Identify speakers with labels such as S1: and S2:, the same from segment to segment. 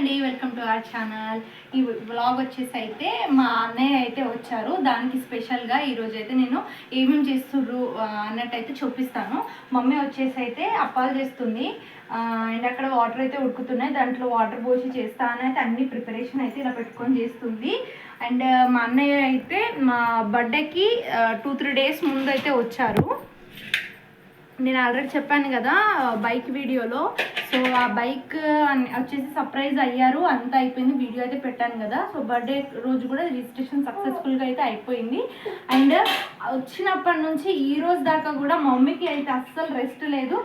S1: అండి welcome to our channel. ఈ vlog వచ్చేసి అయితే మా అన్నయ్య అయితే వచ్చారు. దానికి స్పెషల్గా ఈరోజు అయితే నేను ఏమేమి చేస్తుర్రు అన్నట్టు అన్నట్టయితే చూపిస్తాను. మమ్మీ వచ్చేసి అయితే అప్పాలు చేస్తుంది. అండ్ అక్కడ వాటర్ అయితే ఉడుకుతున్నాయి. దాంట్లో వాటర్ పోసి చేస్తా అని అయితే అన్ని ప్రిపరేషన్ అయితే ఇలా పెట్టుకొని చేస్తుంది. అండ్ మా అన్నయ్య అయితే మా బర్త్డేకి టూ త్రీ డేస్ ముందు అయితే వచ్చారు. నేను ఆల్రెడీ చెప్పాను కదా బైక్ వీడియోలో సో ఆ బైక్ వచ్చేసి సర్ప్రైజ్ అయ్యారు. అంతా అయిపోయింది. వీడియో అయితే పెట్టాను కదా. సో బర్త్డే రోజు కూడా రిజిస్ట్రేషన్ సక్సెస్ఫుల్గా అయితే అయిపోయింది. అండ్ వచ్చినప్పటి నుంచి ఈ రోజు దాకా కూడా మమ్మీకి అయితే అస్సలు రెస్ట్ లేదు.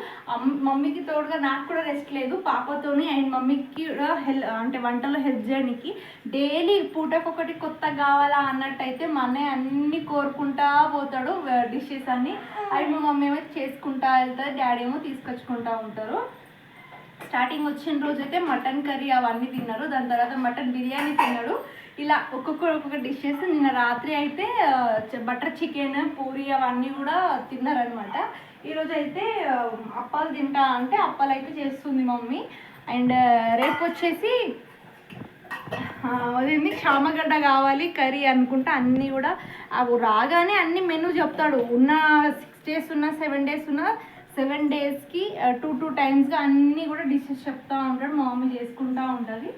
S1: మమ్మీకి తోడుగా నాకు కూడా రెస్ట్ లేదు. పాపతోని అండ్ మమ్మీకి కూడా హెల్ అంటే వంటలో హెల్ప్ చేయడానికి డైలీ పూటకొకటి కొత్త కావాలా అన్నట్టయితే మా అన్నయ్య అన్ని కోరుకుంటా పోతాడు డిషెస్ అన్ని. అవి మా మమ్మీ ఏమో చేసుకుంటా వెళ్తారు డాడీ ఏమో తీసుకొచ్చుకుంటా ఉంటారు. స్టార్టింగ్ వచ్చిన రోజు అయితే మటన్ కర్రీ అవన్నీ తిన్నారు. దాని తర్వాత మటన్ బిర్యానీ తిన్నాడు. ఇలా ఒక్కొక్క ఒక్కొక్క డిషెస్ నిన్న రాత్రి అయితే బటర్ చికెన్ పూరి అవన్నీ కూడా తిన్నారనమాట ఈరోజు అయితే అప్పాలు తింటా అంటే అప్పాలు అయితే చేస్తుంది మమ్మీ. అండ్ రేపు వచ్చేసి అదేంది? చామగడ్డ కావాలి కర్రీ అనుకుంటా అన్నీ కూడా. అవి రాగానే అన్ని మెనూ చెప్తాడు. ఉన్న సిక్స్ డేస్ ఉన్న సెవెన్ డేస్ ఉన్న సెవెన్ డేస్కి టూ టూ టైమ్స్గా అన్నీ కూడా డిషెస్ చెప్తూ ఉంటాడు మా మమ్మీ చేసుకుంటూ ఉంటుంది.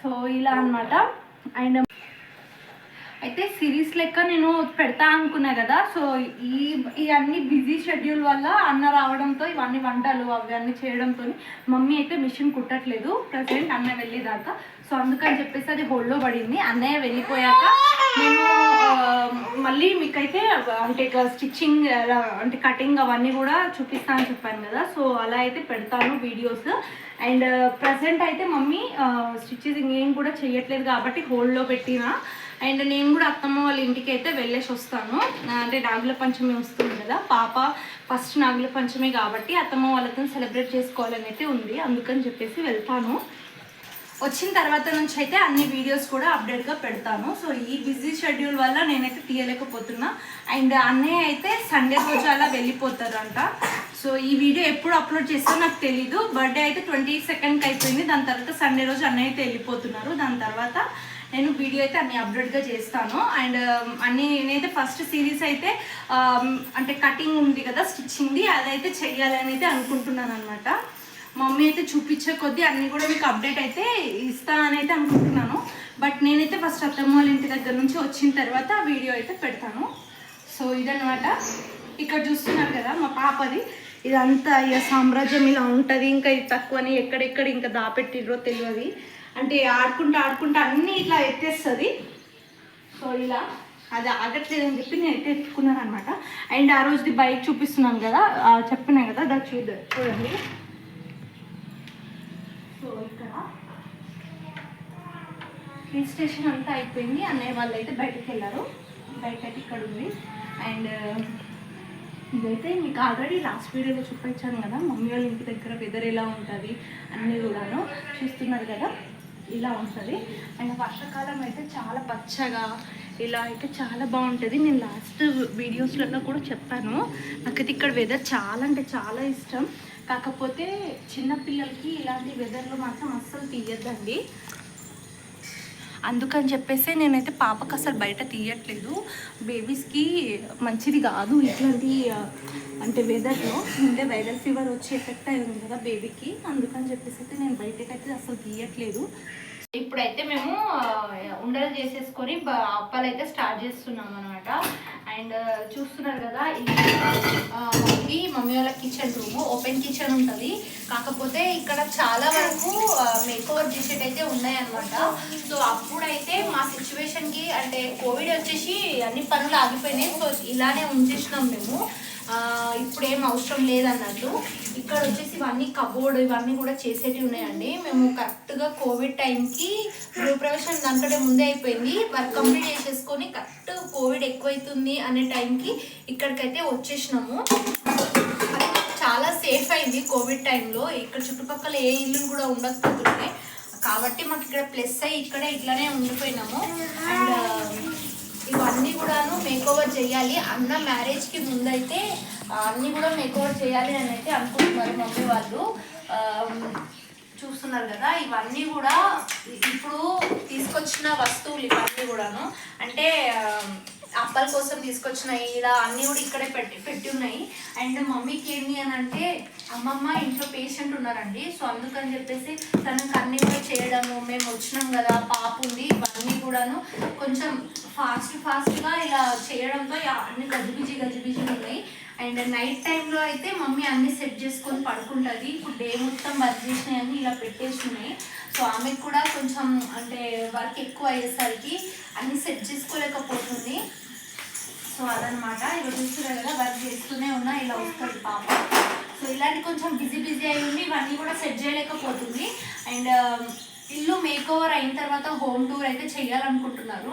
S1: సో ఇలా అన్నమాట. అండ్ అయితే సిరీస్ లెక్క నేను పెడతా అనుకున్నా కదా సో ఈ ఇవన్నీ బిజీ షెడ్యూల్ వల్ల అన్న రావడంతో ఇవన్నీ వంటలు అవన్నీ చేయడంతో మమ్మీ అయితే మిషన్ కుట్టట్లేదు. ప్రజెంట్ అన్న వెళ్ళేదాకా సో అందుకని చెప్పేసి అది హోల్డ్లో పడింది. అన్నయ్య వెళ్ళిపోయాక మళ్ళీ మీకైతే అంటే స్టిచ్చింగ్ అంటే కటింగ్ అవన్నీ కూడా చూపిస్తానని చెప్పాను కదా. సో అలా అయితే పెడతాను వీడియోస్. అండ్ ప్రజెంట్ అయితే మమ్మీ స్టిచ్చింగ్ ఏం కూడా చేయట్లేదు కాబట్టి హోల్డ్లో పెట్టిన. అండ్ నేను కూడా అత్తమ్మ వాళ్ళ ఇంటికి అయితే వెళ్ళేసి వస్తాను. అంటే నాగుల పంచమి వస్తుంది కదా. పాప ఫస్ట్ నాగుల పంచమి కాబట్టి అత్తమ్మ వాళ్ళతో సెలబ్రేట్ చేసుకోవాలని అయితే ఉంది. అందుకని చెప్పేసి వెళ్తాను. వచ్చిన తర్వాత నుంచి అయితే అన్ని వీడియోస్ కూడా అప్డేట్గా పెడతాను. సో ఈ బిజీ షెడ్యూల్ వల్ల నేనైతే తీయలేకపోతున్నా. అండ్ అన్నయ్య అయితే సండే రోజు అలా వెళ్ళిపోతారంట సో ఈ వీడియో ఎప్పుడు అప్లోడ్ చేస్తారో నాకు తెలీదు. బర్త్డే అయితే ట్వంటీ సెకండ్కి అయిపోయింది. దాని తర్వాత సండే రోజు అన్నయ్య అయితే వెళ్ళిపోతున్నారు. దాని తర్వాత నేను వీడియో అయితే అన్ని అప్డేట్గా చేస్తాను. అండ్ um, అన్ని నేనైతే ఫస్ట్ సిరీస్ అయితే um, అంటే కటింగ్ ఉంది కదా స్టిచ్చింగ్ది అదైతే చెయ్యాలని అయితే అనుకుంటున్నాను అనమాట మమ్మీ అయితే చూపించే కొద్దీ అన్నీ కూడా మీకు అప్డేట్ అయితే ఇస్తా అని అయితే అనుకుంటున్నాను. బట్ నేనైతే ఫస్ట్ అత్తమ్మ వాళ్ళ ఇంటి దగ్గర నుంచి వచ్చిన తర్వాత ఆ వీడియో అయితే పెడతాను. సో ఇదనమాట ఇక్కడ చూస్తున్నారు కదా మా పాపది. ఇదంతా ఇక సామ్రాజ్యం ఇలా ఉంటుంది ఇంకా ఇది తక్కువని ఎక్కడెక్కడ ఇంకా దాపెట్టిర్రో తెలియదు. అంటే ఆడుకుంటూ ఆడుకుంటూ అన్నీ ఇట్లా ఎత్తేస్తుంది. సో ఇలా అది ఆగట్లేదని చెప్పి నేను అయితే ఎత్తుకున్నాను అనమాట అండ్ ఆ రోజుది బైక్ చూపిస్తున్నాను కదా చెప్పినా కదా దాన్ని చూద్దాం చూడండి సో ఇక్కడ హిల్ స్టేషన్ అంతా అయిపోయింది. అన్నయ్య వాళ్ళు అయితే బయటకు వెళ్ళారు. బయట అయితే ఇక్కడ ఉంది. అండ్ ఇదైతే మీకు ఆల్రెడీ లాస్ట్ వీడియోలో చూపించాను కదా. మమ్మీ వాళ్ళ ఇంటి దగ్గర వెదర్ ఎలా ఉంటుంది అన్నీ కూడాను చూస్తున్నారు కదా. ఇలా ఉంటుంది. అండ్ వర్షాకాలం అయితే చాలా పచ్చగా ఇలా అయితే చాలా బాగుంటుంది. నేను లాస్ట్ వీడియోస్లలో కూడా చెప్పాను. నాకైతే ఇక్కడ వెదర్ చాలా అంటే చాలా ఇష్టం. కాకపోతే చిన్నపిల్లలకి ఇలాంటి వెదర్లో మాత్రం అస్సలు తీయద్దండి. అందుకని చెప్పేసి నేనైతే పాపకు అసలు బయట తీయట్లేదు. బేబీస్కి మంచిది కాదు ఇట్లాంటి అంటే వెదర్లో ముందే వైరల్ ఫీవర్ వచ్చే ఎఫెక్ట్ అయింది కదా బేబీకి అందుకని చెప్పేసి అయితే నేను బయటకైతే అసలు తీయట్లేదు. ఇప్పుడైతే మేము ఉండలు చేసేసుకొని బ- అప్పాలు అయితే స్టార్ట్ చేస్తున్నాం అనమాట అండ్ చూస్తున్నారు కదా ఇది ఇది మమ్మీ వాళ్ళ కిచెన్ రూమ్ ఓపెన్ కిచెన్ ఉంటుంది. కాకపోతే ఇక్కడ చాలా వరకు మేక్ ఓవర్ చేసేటైతే ఉన్నాయన్నమాట. సో అప్పుడైతే మా సిచ్యువేషన్కి అంటే కోవిడ్ వచ్చేసి అన్ని పనులు ఆగిపోయినాయి. సో ఇలానే ఉంచేసినాం మేము. ఇప్పుడేం ఇప్పుడు ఏం అవసరం లేదన్నట్టు. ఇక్కడ వచ్చేసి ఇవన్నీ కబోర్డ్ ఇవన్నీ కూడా చేసేటివి ఉన్నాయండి. మేము కరెక్ట్గా కోవిడ్ టైంకి గృహప్రవేశం దానికంటే ముందే అయిపోయింది. వర్క్ కంప్లీట్ చేసేసుకొని కరెక్ట్ కోవిడ్ ఎక్కువైతుంది అనే టైంకి ఇక్కడికైతే వచ్చేసినాము. సేఫ్ అయింది కోవిడ్ టైంలో ఇక్కడ చుట్టుపక్కల ఏ ఇల్లు కూడా ఉండకపోతున్నాయి కాబట్టి మాకు ఇక్కడ ప్లస్ అయ్యి ఇక్కడే ఇట్లానే ఉండిపోయినాము. అండ్ uh, ఇవన్నీ కూడాను మేకోవర్ చేయాలి. అన్న మ్యారేజ్కి ముందైతే అన్నీ కూడా మేకోవర్ చేయాలి అని అయితే అనుకుంటున్నారు మమ్మీ వాళ్ళు. Um, చూస్తున్నారు కదా ఇవన్నీ కూడా ఇప్పుడు తీసుకొచ్చిన వస్తువులు ఇవన్నీ కూడాను. అంటే um, అప్పల కోసం తీసుకొచ్చినాయి ఇలా అన్నీ కూడా ఇక్కడే పెట్టి పెట్టి ఉన్నాయి అండ్ మమ్మీకి ఏంటి అని అంటే అమ్మమ్మ ఇంట్లో పేషెంట్ ఉన్నారండి. సో అందుకని చెప్పేసి తనకు అన్నీ కూడా చేయడము మేము వచ్చినాం కదా పాప ఉంది ఇవన్నీ కూడాను కొంచెం ఫాస్ట్ ఫాస్ట్గా ఇలా చేయడంతో ఇక అన్ని గజిబిజి గజిబిజి ఉన్నాయి. అండ్ నైట్ టైంలో అయితే మమ్మీ అన్ని సెట్ చేసుకొని పడుకుంటుంది. ఇప్పుడు డే మొత్తం వర్క్ చేసినాయని ఇలా పెట్టేస్తున్నాయి సో ఆమెకు కూడా కొంచెం అంటే వర్క్ ఎక్కువ అయ్యేసరికి అన్ని సెట్ చేసుకోలేకపోతుంది. సో అదనమాట ఇవి చూస్తున్నారు కదా వర్క్ చేస్తూనే ఉన్నా ఇలా వస్తుంది పాప. సో ఇలాంటి కొంచెం బిజీ బిజీ అయి ఉండి ఇవన్నీ కూడా సెట్ చేయలేకపోతుంది. అండ్ ఇల్లు మేక్ ఓవర్ అయిన తర్వాత హోమ్ టూర్ అయితే చేయాలనుకుంటున్నారు.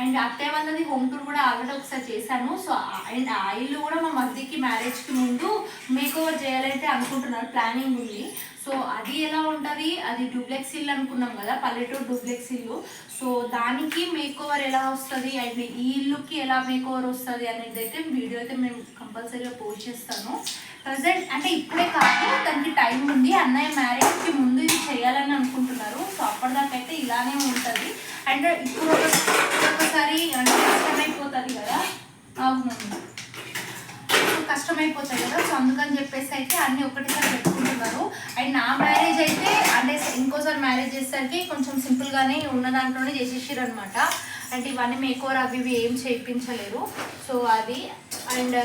S1: అండ్ అత్తయ్య వాళ్ళది హోమ్ టూర్ కూడా ఆల్రెడీ ఒకసారి చేశాను. సో అండ్ ఆ ఇల్లు కూడా మా మధ్యకి మ్యారేజ్కి ముందు మేక్ ఓవర్ చేయాలంటే అనుకుంటున్నారు ప్లానింగ్ ఉంది. సో అది ఎలా ఉంటుంది? అది డూప్లెక్స్ ఇల్లు అనుకున్నాం కదా పల్లెటూరు డూప్లెక్స్ ఇల్లు. సో దానికి మేక్ ఓవర్ ఎలా వస్తుంది? అండ్ ఈ ఇల్లుకి ఎలా మేక్ ఓవర్ వస్తుంది అనేది అయితే వీడియో అయితే మేము కంపల్సరీగా పోస్ట్ చేస్తాను. ప్రజెంట్ అంటే ఇప్పుడే కాదు దానికి టైం ఉంది. అన్నయ్య మ్యారేజ్కి ముందు చేయాలని అనుకుంటున్నారు. సో అప్పటిదాకా అయితే ఇలానే ఉంటుంది. అండ్ ఇప్పుడు ఒకసారి అంటే కష్టమైపోతుంది కదా? అవును. కష్టమైపోతాయి కదా? సో అందుకని చెప్పేసి అయితే అన్ని ఒకటిసారి పెట్టుకుంటున్నారు అండ్ నా మ్యారేజ్ అయితే అంటే ఇంకోసారి మ్యారేజ్ చేసేసరికి కొంచెం సింపుల్గానే ఉన్న దాంట్లోనే చేసేసారు అనమాట అంటే ఇవన్నీ మేకోర్ అవి ఇవి ఏం చేయించలేరు. సో అది అండ్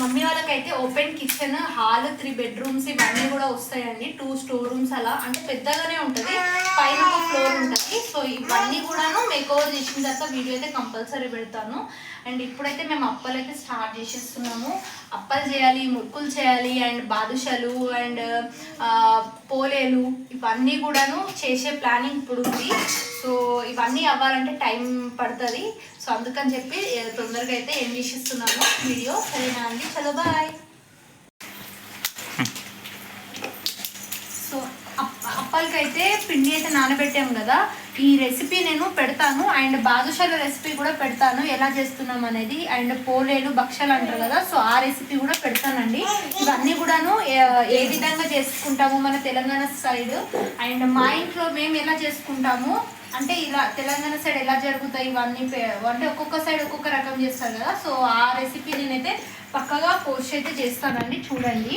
S1: మమ్మీ వాళ్ళకైతే open kitchen hall three bedrooms ఇవన్నీ కూడా వస్తాయండి. టూ స్టోర్ రూమ్స్ అలా. అంటే పెద్దగానే ఉంటుంది. పైన ఒక ఫ్లోర్ ఉంటుంది. సో ఇవన్నీ కూడాను మేక్ ఓవర్ చేసిన తర్వాత వీడియో అయితే కంపల్సరీ పెడతాను. అండ్ ఇప్పుడైతే మేము అప్పలు అయితే స్టార్ట్ చేసేస్తున్నాము. అప్పలు చేయాలి ముక్కులు చేయాలి అండ్ బాదుషాలు అండ్ పోలేలు ఇవన్నీ కూడాను చేసే ప్లానింగ్ ఇప్పుడు ఉంది. సో ఇవన్నీ అవ్వాలంటే టైం పడుతుంది. సో అందుకని చెప్పి తొందరగా అయితే ఏం చేసిస్తున్నాము వీడియో. సరేనా అండి? చలో బాయ్. సో అప్- అప్పాలకైతే పిండి అయితే నానబెట్టాం కదా. ఈ రెసిపీ నేను పెడతాను. అండ్ బాదుషాల రెసిపీ కూడా పెడతాను. ఎలా చేస్తున్నాం అనేది. అండ్ పోలేలు భక్షాలు అంటారు కదా. సో ఆ రెసిపీ కూడా పెడతానండి. ఇవన్నీ కూడాను ఏ విధంగా చేసుకుంటాము మన తెలంగాణ సైడ్. అండ్ మా ఇంట్లో మేము ఎలా చేసుకుంటాము? అంటే ఇలా తెలంగాణ సైడ్ ఎలా జరుగుతాయి ఇవన్నీ అంటే ఒక్కొక్క సైడ్ ఒక్కొక్క రకం చేస్తారు కదా. సో ఆ రెసిపీ నేనైతే పక్కగా పోస్ట్ అయితే చేస్తానండి చూడండి.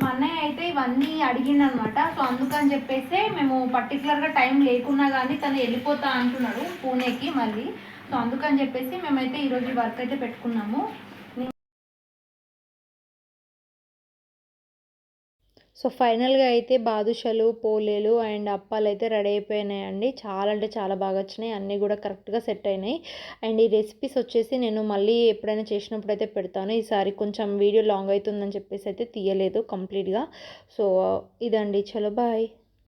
S1: మా అన్నయ్య అయితే ఇవన్నీ అడిగిండనమాట. సో అందుకని చెప్పేసి మేము పర్టికులర్గా టైం లేకున్నా కానీ తను వెళ్ళిపోతా అంటున్నాడు పూణేకి మళ్ళీ. సో అందుకని చెప్పేసి మేమైతే ఈరోజు వర్క్ అయితే పెట్టుకున్నాము.
S2: సో ఫైనల్గా అయితే బాదుషాలు పోలేలు అండ్ అప్పాలు అయితే రెడీ అయిపోయినాయండి. చాలా అంటే చాలా బాగా వచ్చినాయి. అన్నీ కూడా కరెక్ట్గా సెట్ అయినాయి. అండ్ ఈ రెసిపీస్ వచ్చేసి నేను మళ్ళీ ఎప్పుడైనా చేసినప్పుడు అయితే పెడతాను. ఈసారి కొంచెం వీడియో లాంగ్ అవుతుందని చెప్పేసి అయితే తీయలేదు కంప్లీట్గా. సో ఇదండి. చలో బాయ్.